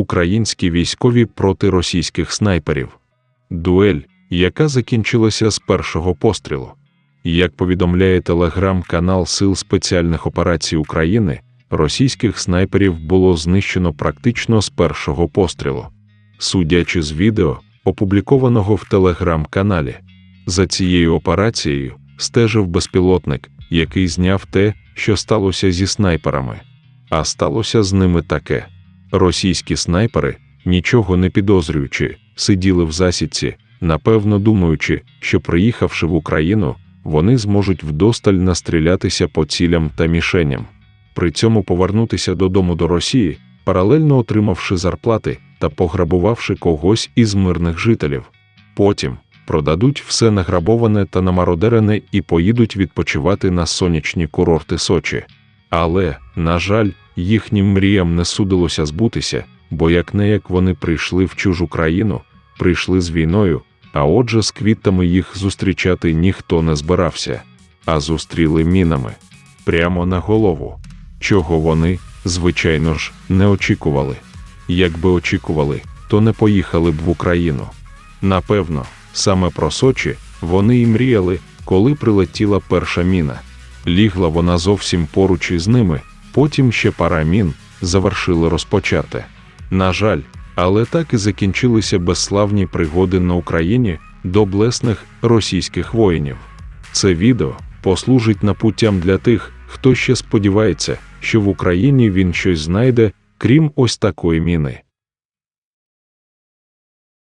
українські військові проти російських снайперів. Дуель, яка закінчилася з першого пострілу. Як повідомляє телеграм-канал Сил спеціальних операцій України, російських снайперів було знищено практично з першого пострілу. Судячи з відео, опублікованого в телеграм-каналі, за цією операцією стежив безпілотник, який зняв те, що сталося зі снайперами. А сталося з ними таке: російські снайпери, нічого не підозрюючи, сиділи в засідці, напевно думаючи, що приїхавши в Україну, вони зможуть вдосталь настрілятися по цілям та мішеням. При цьому повернутися додому до Росії, паралельно отримавши зарплати та пограбувавши когось із мирних жителів. Потім продадуть все награбоване та намародерене і поїдуть відпочивати на сонячні курорти Сочі. Але, на жаль, їхнім мріям не судилося збутися, бо як не як вони прийшли в чужу країну, прийшли з війною, а отже, з квітами їх зустрічати ніхто не збирався, а зустріли мінами прямо на голову. Чого вони, звичайно ж, не очікували. Якби очікували, то не поїхали б в Україну. Напевно, саме про Сочі вони і мріяли, коли прилетіла перша міна. Лігла вона зовсім поруч із ними, потім ще пара мін завершили розпочати. На жаль, але так і закінчилися безславні пригоди на Україні до блесних російських воїнів. Це відео послужить напуттям для тих, хто ще сподівається, що в Україні він щось знайде, крім ось такої міни.